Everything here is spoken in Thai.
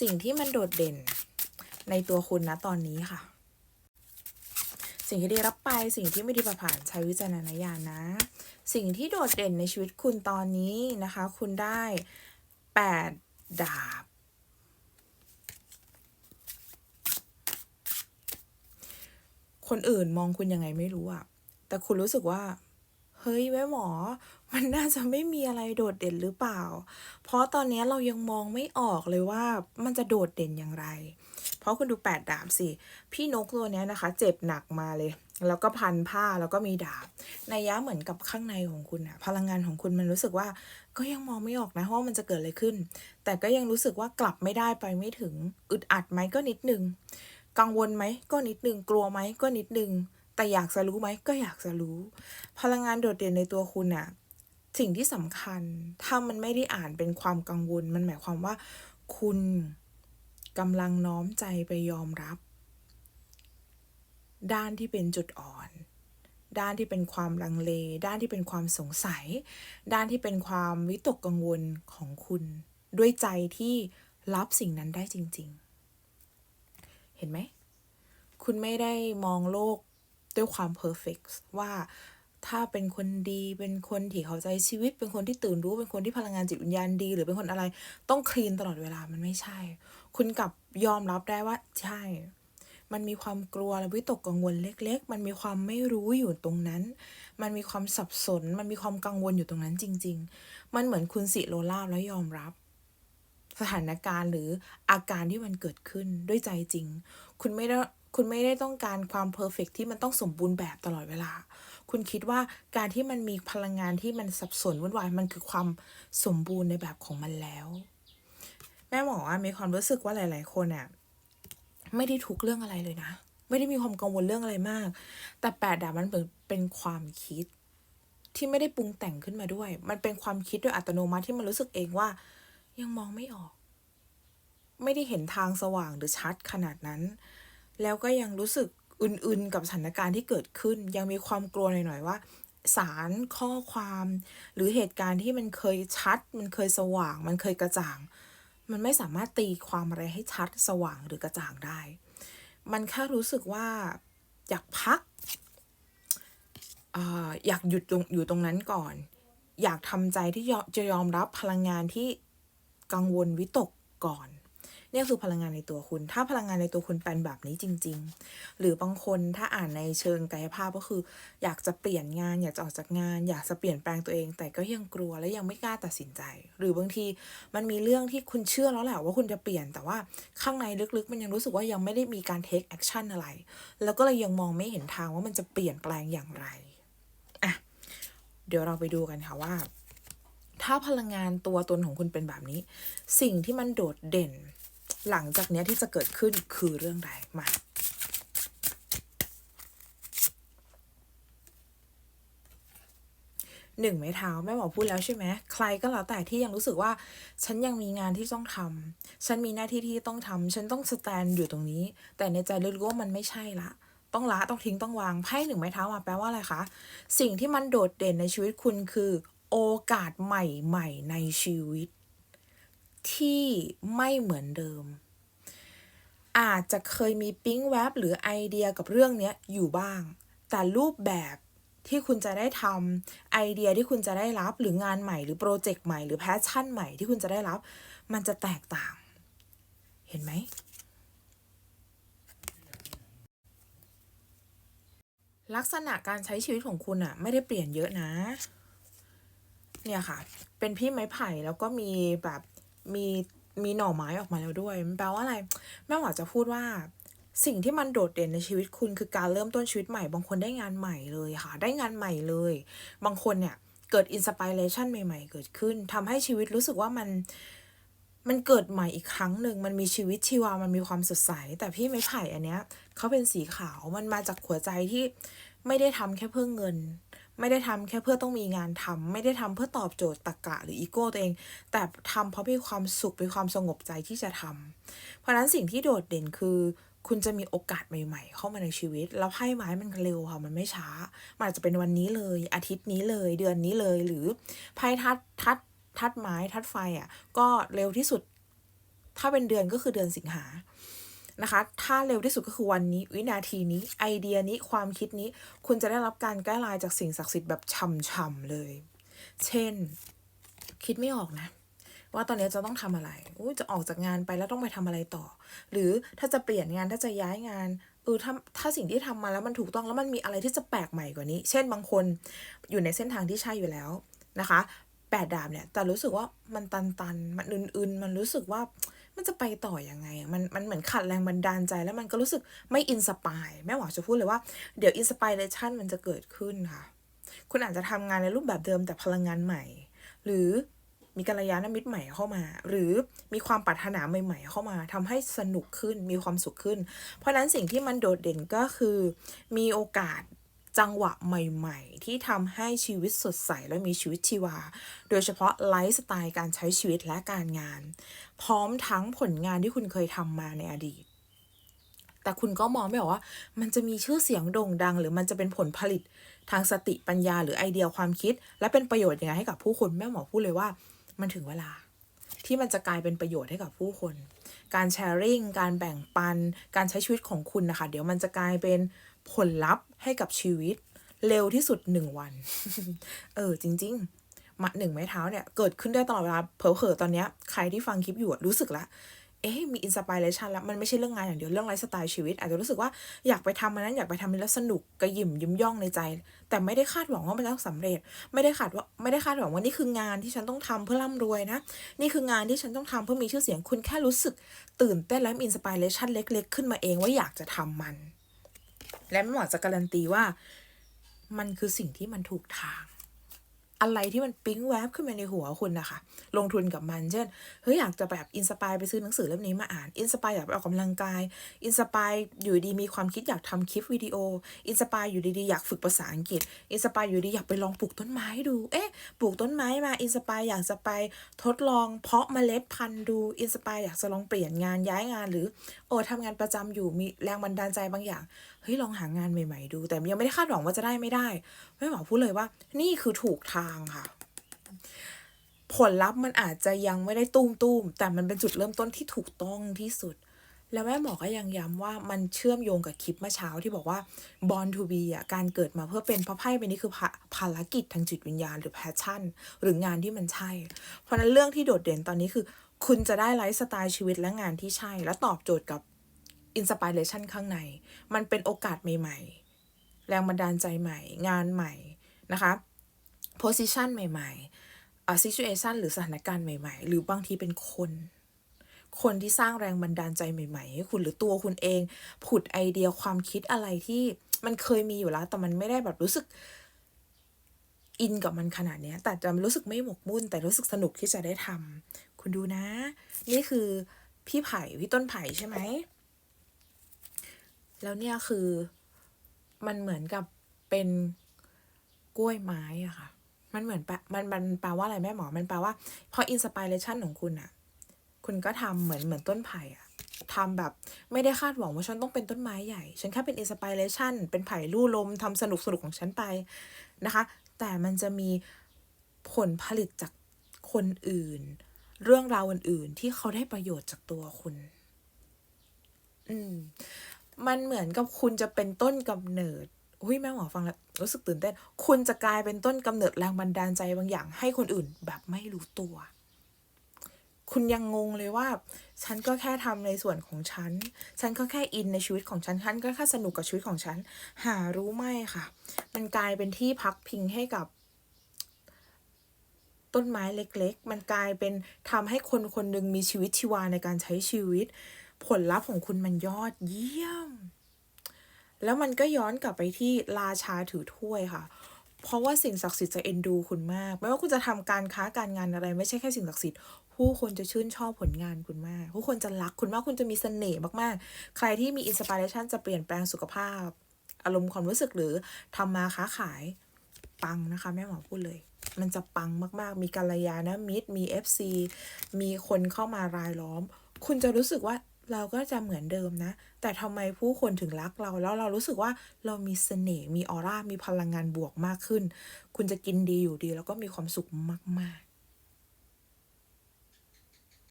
สิ่งที่มันโดดเด่นในตัวคุณนะตอนนี้ค่ะ สิ่งที่ได้รับไปสิ่งที่ไม่ดีผ่านใช้วิจารณญาณนะ สิ่งที่โดดเด่นในชีวิตคุณตอนนี้นะคะ คุณได้แปดดาบ คนอื่นมองคุณยังไงไม่รู้อะแต่คุณรู้สึกว่า เฮ้ยแม่หมอ มันน่าจะไม่มีอะไรโดดเด่นหรือเปล่า เพราะตอนนี้เรายังมองไม่ออกเลยว่ามันจะโดดเด่นอย่างไร เพราะคุณดูแปดดาบสิ พี่นกตัวนี้นะคะ เจ็บหนักมาเลย แล้วก็พันผ้าแล้วก็มีดาบในยยะเหมือนกับข้างในของคุณอะพลังงานของคุณมันรู้สึกว่า ก็ยังมองไม่ออกนะว่ามันจะเกิดอะไรขึ้น แต่ก็ยังรู้สึกว่ากลับไม่ได้ไปไม่ถึงอึดอัดไหมก็นิดนึง กังวลไหมก็นิดนึงกลัวไหมก็นิดนึง แต่อยากจะรู้ไหมก็อยากจะรู้ พลังงานโดดเด่นในตัวคุณอะสิ่งที่สำคัญ ถ้ามันไม่ได้อ่านเป็นความกังวล มันหมายความว่า คุณกำลังน้อมใจไปยอมรับ ด้านที่เป็นจุดอ่อน ด้านที่เป็นความลังเล ด้านที่เป็นความสงสัย ด้านที่เป็นความวิตกกังวลของคุณ ด้วยใจที่รับสิ่งนั้นได้จริง ๆ เห็นไหม คุณไม่ได้มองโลก ด้วยความเพอร์เฟกว่าถ้าเป็นคนดีเป็นคนที่เข้าใจชีวิต เป็นคนที่ตื่นรู้เป็นคนที่พลังงานจิตวิญญาณดี หรือเป็นคนอะไรต้องคลีนตลอดเวลามันไม่ใช่ คุณกลับยอมรับได้ว่าใช่ มันมีความกลัวและวิตกกังวลเล็ก ๆ มันมีความไม่รู้อยู่ตรงนั้น มันมีความสับสน มันมีความกังวลอยู่ตรงนั้นจริง ๆ มันเหมือนคุณสิโรลาบแล้วยอมรับ สถานการณ์หรืออาการที่มันเกิดขึ้นด้วยใจจริง คุณไม่ได้ คุณไม่ได้ต้องการความเพอร์เฟกที่มันต้องสมบูรณ์แบบตลอดเวลา คุณคิดว่าการที่มันมีพลังงานที่มันสับสนวุ่นวายมันคือความสมบูรณ์ในแบบของมันแล้ว แม่หมออะมีความรู้สึกว่าหลาย ๆ คนอะไม่ได้ทุกเรื่องอะไรเลยนะ ไม่ได้มีความกังวลเรื่องอะไรมาก แต่แปดดาบมันเป็นความคิดที่ไม่ได้ปรุงแต่งขึ้นมาด้วย มันเป็นความคิดโดยอัตโนมัติที่มันรู้สึกเองว่า ยังมองไม่ออก ไม่ได้เห็นทางสว่างหรือชัดขนาดนั้น แล้วก็ยังรู้สึกอึนๆ กับสถานการณ์ที่เกิดขึ้น ยังมีความกลัวหน่อยๆว่า สารข้อความ หรือเหตุการณ์ที่มันเคยชัด มันเคยสว่าง มันเคยกระจ่าง มันไม่สามารถตีความอะไรให้ชัดสว่างหรือกระจ่างได้ มันแค่รู้สึกว่าอยากพักอาอยากหยุดอยู่ตรงนั้นก่อน อยากทำใจที่จะยอมรับพลังงานที่กังวลวิตกก่อน นี่คือพลังงานในตัวคุณ ถ้าพลังงานในตัวคุณเป็นแบบนี้จริง ๆ หรือบางคนถ้าอ่านในเชิงกายภาพก็คือ อยากจะเปลี่ยนงาน อยากจะออกจากงาน อยากจะเปลี่ยนแปลงตัวเอง แต่ก็ยังกลัวและยังไม่กล้าตัดสินใจ หรือบางทีมันมีเรื่องที่คุณเชื่อแล้วแหละว่าคุณจะเปลี่ยนแต่ว่าข้างในลึกๆ มันยังรู้สึกว่ายังไม่ได้มีการ take action อะไร แล้วก็เลยยังมองไม่เห็นทางว่ามันจะเปลี่ยนแปลงอย่างไรอะเดี๋ยวเราไปดูกันค่ะว่าถ้าพลังงานตัวตนของคุณเป็นแบบนี้ สิ่งที่มันโดดเด่น หลังจากเนี้ยที่จะเกิดขึ้นคือเรื่องใดมาหนึ่งไม้เท้าแม่หมอพูดแล้วใช่ไหมใครก็แล้วแต่ที่ยังรู้สึกว่า ฉันยังมีงานที่ต้องทำฉันมีหน้าที่ที่ต้องทำฉันต้องสแตนอยู่ตรงนี้ แต่ในใจลึกๆว่ามันไม่ใช่ละ ต้องละต้องทิ้งต้องวางไพ่หนึ่งไม้เท้ามาแปลว่าอะไรคะ สิ่งที่มันโดดเด่นในชีวิตคุณคือ โอกาสใหม่ๆในชีวิต ที่ไม่เหมือนเดิม อาจจะเคยมีปิ๊งแวบหรือไอเดียกับเรื่องนี้อยู่บ้าง แต่รูปแบบที่คุณจะได้ทำไอเดียที่คุณจะได้รับหรืองานใหม่หรือโปรเจกต์ใหม่หรือแพชชั่นใหม่ที่คุณจะได้รับ มันจะแตกต่าง เห็นไหมลักษณะการใช้ชีวิตของคุณอะไม่ได้เปลี่ยนเยอะนะ เนี่ยค่ะ เป็นพี่ไม้ไผ่แล้วก็มีแบบ มีมีหน่อไม้ออกมาแล้วด้วย มันแปลว่าอะไร แม่หมอจะพูดว่า สิ่งที่มันโดดเด่นในชีวิตคุณคือการเริ่มต้นชีวิตใหม่ บางคนได้งานใหม่เลยค่ะ ได้งานใหม่เลย บางคนเนี่ยเกิดอินสปิเรชันใหม่ๆ เกิดขึ้นทำให้ชีวิตรู้สึกว่ามันมันเกิดใหม่อีกครั้งหนึ่ง มันมีชีวิตชีวา มันมีความสดใส แต่พี่ไม้ไผ่อันเนี้ยเขาเป็นสีขาว มันมาจากหัวใจที่ไม่ได้ทำแค่เพื่อเงิน ไม่ได้ทำแค่เพื่อต้องมีงานทำไม่ได้ทำเพื่อตอบโจทย์ตรกกะหรืออีโก้ตัวเอง แต่ทำเพราะมีความสุขมีความสงบใจที่จะทำเพราะฉะนั้นสิ่งที่โดดเด่นคือ คุณจะมีโอกาสใหม่ ๆ เข้ามาในชีวิต แล้วไพ่ไม้มันเร็วค่ะมันไม่ช้า มันอาจจะเป็นวันนี้เลยอาทิตย์นี้เลย เดือนนี้เลย หรือไพ่ทัดทัดทัดไม้ทัดไฟอะก็เร็วที่สุด ถ้าเป็นเดือนก็คือเดือนสิงหา นะคะ ถ้าเร็วที่สุดก็คือวันนี้ วินาทีนี้ไอเดียนี้ความคิดนี้ คุณจะได้รับการแก้ลายจากสิ่งศักดิ์สิทธิ์แบบช่ำๆเลย เช่น คิดไม่ออกนะ ว่าตอนนี้จะต้องทำอะไรอยจะออกจากงานไปแล้วต้องไปทำอะไรต่อ หรือถ้าจะเปลี่ยนงานถ้าจะย้ายงานเออถ้าถ้าสิ่งที่ทำมาแล้วมันถูกต้องแล้วมันมีอะไรที่จะแปลกใหม่กว่านี้ เช่นบางคนอยู่ในเส้นทางที่ใช่อยู่แล้วนะคะแปดดาบเนี่ยแต่รู้สึกว่ามันตันตันๆมันอื่นๆ มันรู้สึกว่า มันจะไปต่ออยังไง มันมันเหมือนขาดแรงบันดาลใจ แล้วมันก็รู้สึกไม่อินสปายแม่หวาจะพูดเลยว่าเดี๋ยวอินสปิเรชันมันจะเกิดขึ้นค่ะ คุณอาจจะทำงานในรูปแบบเดิมแต่พลังงานใหม่ หรือมีกัลยาณมิตรใหม่เข้ามา หรือมีความปรารถนาใหม่ ๆ เข้ามาทำให้สนุกขึ้นมีความสุขขึ้น เพราะฉะนั้นสิ่งที่มันโดดเด่นก็คือ มีโอกาส จังหวะใหม่ๆ ที่ทำให้ชีวิตสดใสและมีชีวิตชีวา โดยเฉพาะไลฟ์สไตล์การใช้ชีวิตและการงาน พร้อมทั้งผลงานที่คุณเคยทำมาในอดีต แต่คุณก็มองไม่ออกว่า มันจะมีชื่อเสียงโด่งดัง หรือมันจะเป็นผลผลิตทางสติปัญญาหรือไอเดียความคิด และเป็นประโยชน์ยังไงให้กับผู้คนแม่หมอพูดเลยว่า มันถึงเวลา ที่มันจะกลายเป็นประโยชน์ให้กับผู้คน การแชร์ริ่งการแบ่งปัน การใช้ชีวิตของคุณนะคะ เดี๋ยวมันจะกลายเป็น ผลลัพธ์ให้กับชีวิต เร็วที่สุดหนึ่งวัน เออ จริง ๆ มัดหนึ่งไม้เท้าเนี่ย เกิดขึ้นได้ตลอดเวลาเผลอๆตอนเนี้ยใครที่ฟังคลิปอยู่รู้สึกละเอ๊ะมีอินสปิเรชันแล้วมันไม่ใช่เรื่องงานอย่างเดียวเรื่องไลฟ์สไตล์ชีวิต อาจจะรู้สึกว่าอยากไปทำมันนั้นอยากไปทำมันแล้วสนุกกระยิ่มยิ้มย่องในใจ แต่ไม่ได้คาดหวังว่ามันจะต้องสำเร็จ ไม่ได้คาดว่าไม่ได้คาดหวังว่านี่คืองานที่ฉันต้องทำเพื่อร่ำรวยนะนี่คืองานที่ฉันต้องทำเพื่อมีชื่อเสียงคุณแค่รู้สึกตื่นเต้นและมีอินสปิเรชันเล็ก ๆ ขึ้นมาเองว่าอยากจะทำมัน และไม่หมอจะการันตีว่า มันคือสิ่งที่มันถูกทาง อะไรที่มันปิ๊งแวบขึ้นมาในหัวคุณนะคะลงทุนกับมัน เช่นเฮ้ยอยากจะแบบอินสปายไปซื้อหนังสือเล่มนี้มาอ่านอินสปายอยากไปออกกำลังกายอินสปายอยู่ดีมีความคิดอยากทำคลิปวิดีโออินสปายอยู่ดีๆอยากฝึกภาษาอังกฤษอินสปายอยู่ดีอยากไปลองปลูกต้นไม้ดูเอ๊ะปลูกต้นไม้มาอินสปายอยากจะไปทดลองเพาะเมล็ดพันธุ์ดูอินสปายอยากจะลองเปลี่ยนงานย้ายงานหรือโอ้ทำงานประจำอยู่มีแรงบันดาลใจบางอย่างเฮ้ยลองหางานใหม่ ๆ ดู แต่ยังไม่ได้คาดหวังว่าจะได้ไม่ได้แม่หมอพูดเลยว่า นี่คือถูกทางค่ะ ผลลัพธ์มันอาจจะยังไม่ได้ตุ้มตุ้มๆแต่มันเป็นจุดเริ่มต้นที่ถูกต้องที่สุด แล้วแม่หมอก็ยังย้ำว่ามันเชื่อมโยงกับคลิปเมื่อเช้าที่บอกว่า born to be อะการเกิดมาเพื่อเป็นเพราะไพ่ใบนี้คือภาภารกิจทางจิตวิญญาณหรือ passion หรืองานที่มันใช่ เพราะฉะนั้นเรื่องที่โดดเด่นตอนนี้คือ คุณจะได้ไลฟ์สไตล์ชีวิตและงานที่ใช่ และตอบโจทย์กับอินสปิเรชันข้างใน มันเป็นโอกาสใหม่ ๆ แรงบันดาลใจใหม่ งานใหม่นะคะ position ใหม่ๆอ่า situation หรือสถานการณ์ใหม่ๆ หรือบางทีเป็นคนคนที่สร้างแรงบันดาลใจใหม่ๆให้คุณหรือตัวคุณเอง ผุดไอเดียความคิดอะไรที่มันเคยมีอยู่แล้ว แต่มันไม่ได้แบบรู้สึกอินกับมันขนาดนี้แต่จะรู้สึกไม่หมกมุ่น แต่รู้สึกสนุกที่จะได้ทำ คุณดูนะ นี่คือพี่ไผ่พี่ต้นไผ่ใช่ไหม แล้วเนี่ยคือมันเหมือนกับเป็นกล้วยไม้อะค่ะ มันเหมือนแปลมันมันแปลว่าอะไรแม่หมอ มันแปลว่า พออินสปิเรชันของคุณอะคุณก็ทำเหมือนเหมือนต้นไผ่อะทำแบบไม่ได้คาดหวังว่าฉันต้องเป็นต้นไม้ใหญ่ ฉันแค่เป็นอินสปิเรชันเป็นไผ่ลู่ลมทำสนุกสนุกของฉันไปนะคะ แต่มันจะมีผลผลิตจากคนอื่น เรื่องราวอื่น ๆ ที่เขาได้ประโยชน์จากตัวคุณ อืม มันเหมือนกับคุณจะเป็นต้นกำเนิดอุ้ยแม่หมอฟังแล้วรู้สึกตื่นเต้น คุณจะกลายเป็นต้นกำเนิดแรงบันดาลใจบางอย่าง ให้คนอื่นแบบไม่รู้ตัว คุณยังงงเลยว่า ฉันก็แค่ทำในส่วนของฉัน ฉันก็แค่อินในชีวิตของฉัน ฉันก็แค่สนุกกับชีวิตของฉัน หารู้ไหมค่ะ มันกลายเป็นที่พักพิงให้กับ ต้นไม้เล็กๆ มันกลายเป็นทำให้คนคนหนึ่งมีชีวิตชีวาในการใช้ชีวิต ผลลัพธ์ของคุณมันยอดเยี่ยม แล้วมันก็ย้อนกลับไปที่ราชาถือถ้วยค่ะ เพราะว่าสิ่งศักดิ์สิทธิ์จะเอ็นดูคุณมาก ไม่ว่าคุณจะทำการค้าการงานอะไร ไม่ใช่แค่สิ่งศักดิ์สิทธิ์ผู้คนจะชื่นชอบผลงานคุณมาก ผู้คนจะรักคุณมาก คุณจะมีเสน่ห์มากๆ ใครที่มีอินสปิเรชันจะเปลี่ยนแปลงสุขภาพ อารมณ์ความรู้สึกหรือทำมาค้าขายปังนะคะ แม่หมอพูดเลย มันจะปังมากๆ มีกัลยาณมิตร มี FC มีคนเข้ามารายล้อม คุณจะรู้สึกว่าเราก็จะเหมือนเดิมนะ แต่ทำไมผู้คนถึงรักเรา แล้วเรารู้สึกว่าเรามีเสน่ห์ มีออร่า มีพลังงานบวกมากขึ้น คุณจะกินดีอยู่ดี แล้วก็มีความสุขมาก ๆ